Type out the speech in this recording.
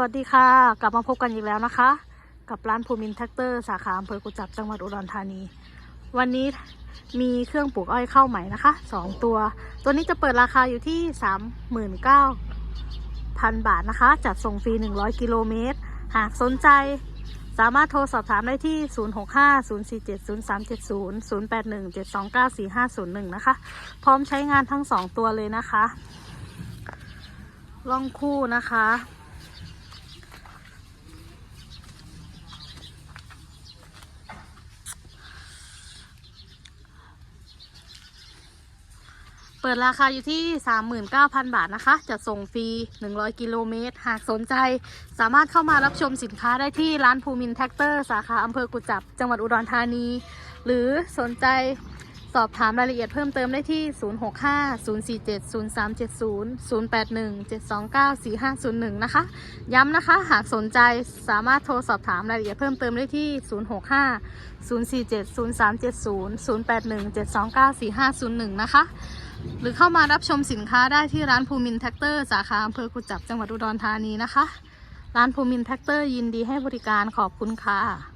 วัสดีค่ะ กลับมาพบกันอีกแล้วนะคะ กับร้านภูมินแท็กเตอร์สาขาอำเภอกุจับจังหวัดอุดรธานี วันนี้มีเครื่องปลูกอ้อยเข้าใหม่นะคะสองตัว ตัวนี้จะเปิดราคาอยู่ที่ 39,000 บาทนะคะ จัดส่งฟรี 100 กิโลเมตร หากสนใจสามารถโทรสอบถามได้ที่ 0650470370 0817294501 นะคะ พร้อมใช้งานทั้งสองตัวเลยนะคะ ล่องคู่นะคะ ปิดราคาอยู่ที่ 39,000 บาทนะคะ จะส่งฟรี 100 กิโลเมตร หากสนใจ สามารถเข้ามารับชมสินค้าได้ที่ร้านภูมินแท็กเตอร์ สาขาอำเภอกุจับ จังหวัดอุดรธานี หรือสนใจสอบถามรายละเอียดเพิ่มเติมได้ที่ 065-047-0370-081-729-4501 นะคะ ย้ำนะคะ หากสนใจสามารถโทรสอบถามรายละเอียดเพิ่มเติมได้ที่ 065-047-0370-081-729-4501 นะคะ หรือเข้ามารับชมสินค้าได้ที่ร้านภูมินแท็กเตอร์สาขาอำเภอกุจับจังหวัดอุดรธานีนะคะ ร้านภูมินแท็กเตอร์ยินดีให้บริการขอบคุณค่ะ